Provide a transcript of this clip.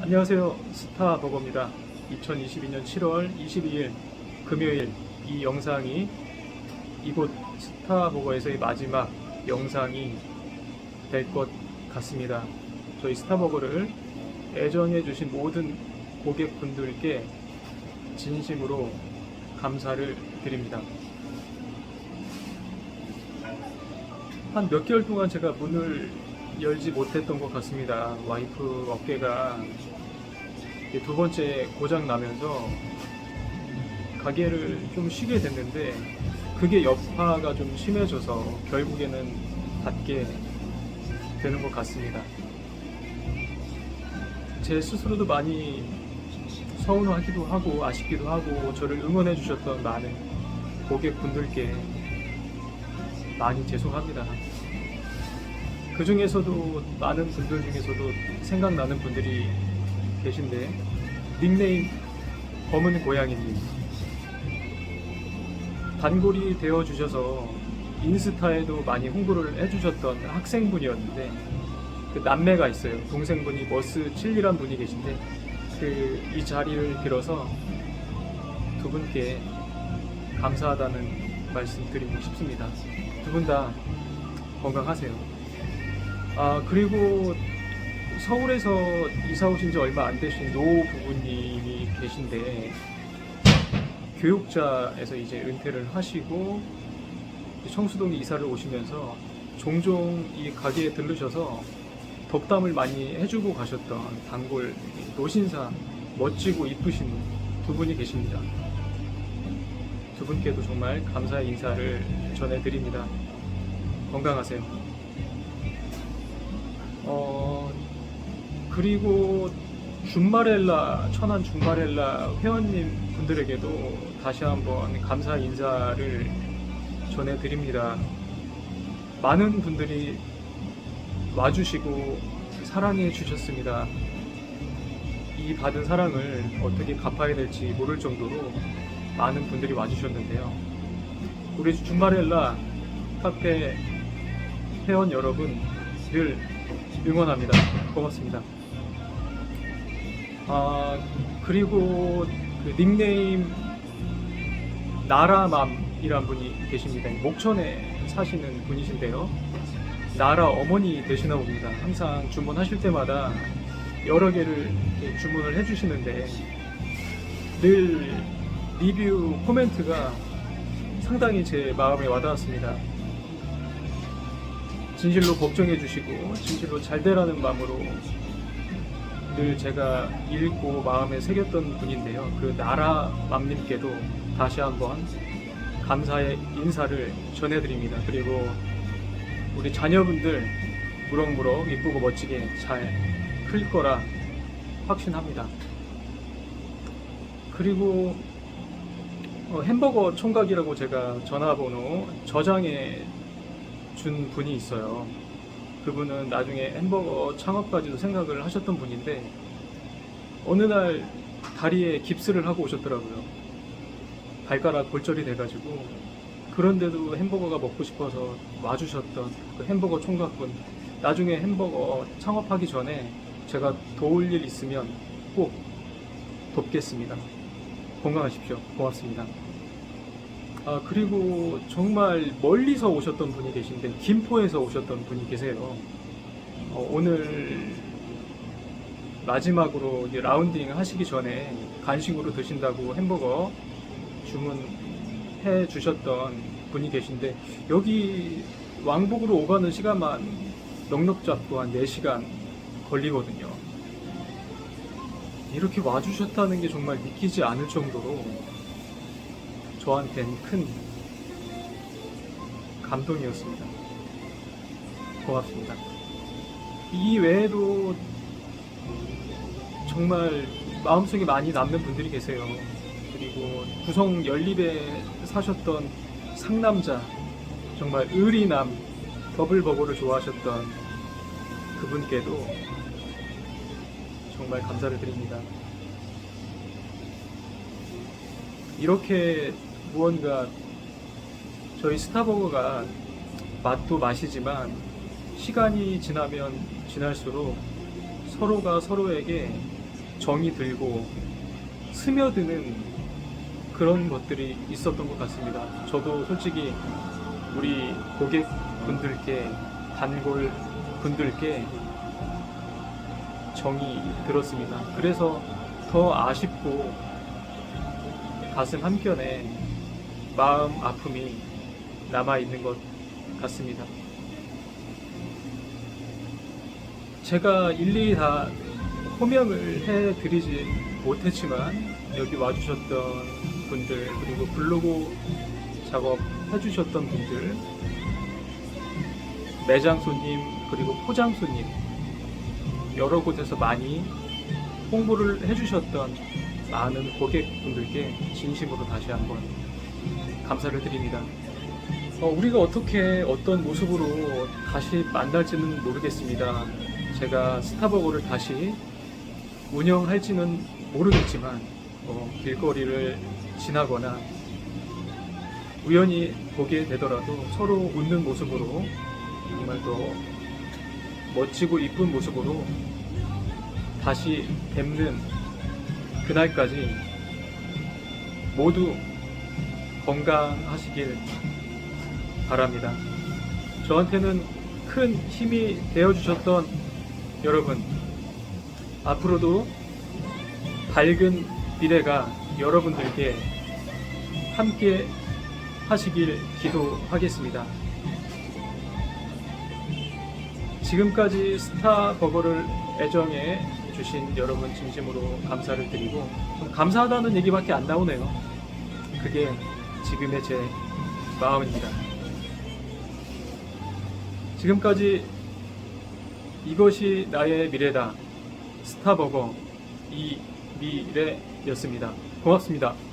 안녕하세요. 스타버거입니다. 2022년 7월 22일 금요일 이 영상이 이곳 스타버거에서의 마지막 영상이 될 것 같습니다. 저희 스타버거를 애정해 주신 모든 고객분들께 진심으로 감사를 드립니다. 한 몇 개월 동안 제가 문을 열지 못했던 것 같습니다. 와이프 어깨가 두 번째 고장 나면서 가게를 좀 쉬게 됐는데 그게 여파가 좀 심해져서 결국에는 닫게 되는 것 같습니다. 제 스스로도 많이 서운하기도 하고 아쉽기도 하고 저를 응원해 주셨던 많은 고객분들께 많이 죄송합니다. 그 중에서도 많은 분들 중에서도 생각나는 분들이 계신데 닉네임 검은 고양이님 단골이 되어 주셔서 인스타에도 많이 홍보를 해주셨던 학생분이었는데 그 남매가 있어요. 동생분이 머스 칠리란 분이 계신데 그 이 자리를 빌어서 두 분께 감사하다는 말씀 드리고 싶습니다. 두 분 다 건강하세요. 아 그리고 서울에서 이사 오신 지 얼마 안 되신 노 부부님이 계신데 교육자에서 이제 은퇴를 하시고 청수동에 이사를 오시면서 종종 이 가게에 들르셔서 덕담을 많이 해주고 가셨던 단골 노신사 멋지고 이쁘신 두 분이 계십니다. 두 분께도 정말 감사의 인사를 전해드립니다. 건강하세요. 어, 그리고 준마렐라, 천안 준마렐라 회원님 분들에게도 다시 한번 감사 인사를 전해드립니다. 많은 분들이 와주시고 사랑해 주셨습니다. 이 받은 사랑을 어떻게 갚아야 될지 모를 정도로 많은 분들이 와주셨는데요. 우리 준마렐라 카페 회원 여러분 늘 응원합니다. 고맙습니다. 아 그리고 그 닉네임 나라맘이란 분이 계십니다. 목천에 사시는 분이신데요. 나라 어머니 되시나 봅니다. 항상 주문하실 때마다 여러 개를 주문을 해주시는데 늘 리뷰 코멘트가 상당히 제 마음에 와닿았습니다. 진실로 걱정해 주시고 진실로 잘 되라는 마음으로 늘 제가 읽고 마음에 새겼던 분인데요. 그 나라 맘님께도 다시 한번 감사의 인사를 전해드립니다. 그리고 우리 자녀분들 무럭무럭 이쁘고 멋지게 잘 클 거라 확신합니다. 그리고 어, 햄버거 총각이라고 제가 전화번호 저장해 준 분이 있어요. 그분은 나중에 햄버거 창업까지도 생각을 하셨던 분인데 어느 날 다리에 깁스를 하고 오셨더라고요. 발가락 골절이 돼가지고 그런데도 햄버거가 먹고 싶어서 와주셨던 그 햄버거 총각분 나중에 햄버거 창업하기 전에 제가 도울 일 있으면 꼭 돕겠습니다. 건강하십시오. 고맙습니다. 아, 그리고 정말 멀리서 오셨던 분이 계신데, 김포에서 오셨던 분이 계세요. 어, 오늘 마지막으로 이제 라운딩 하시기 전에 간식으로 드신다고 햄버거 주문해 주셨던 분이 계신데, 여기 왕복으로 오가는 시간만 넉넉 잡고 한 4시간 걸리거든요. 이렇게 와주셨다는 게 정말 믿기지 않을 정도로 저한테는 큰 감동이었습니다. 고맙습니다. 이 외에도 정말 마음속에 많이 남는 분들이 계세요. 그리고 구성 연립에 사셨던 상남자, 정말 의리남 더블버거를 좋아하셨던 그분께도 정말 감사를 드립니다. 이렇게 무언가 저희 스타버거가 맛도 맛이지만 시간이 지나면 지날수록 서로가 서로에게 정이 들고 스며드는 그런 것들이 있었던 것 같습니다. 저도 솔직히 우리 고객분들께 단골 분들께 정이 들었습니다. 그래서 더 아쉽고 가슴 한켠에 마음 아픔이 남아 있는 것 같습니다. 제가 일일이 다 호명을 해드리지 못했지만 여기 와주셨던 분들 그리고 블로그 작업 해주셨던 분들 매장 손님 그리고 포장 손님 여러 곳에서 많이 홍보를 해주셨던 많은 고객분들께 진심으로 다시 한번 감사를 드립니다. 어, 우리가 어떻게 어떤 모습으로 다시 만날지는 모르겠습니다. 제가 스타버거를 다시 운영할지는 모르겠지만 어, 길거리를 지나거나 우연히 보게 되더라도 서로 웃는 모습으로 정말 더 멋지고 이쁜 모습으로 다시 뵙는 그날까지 모두 건강하시길 바랍니다. 저한테는 큰 힘이 되어주셨던 여러분, 앞으로도 밝은 미래가 여러분들께 함께 하시길 기도하겠습니다. 지금까지 스타버거를 애정해 주신 여러분 진심으로 감사를 드리고 좀 감사하다는 얘기밖에 안 나오네요. 그게 지금의 제 마음입니다. 지금까지 이것이 나의 미래다. 스타버거 이 미래였습니다. 고맙습니다.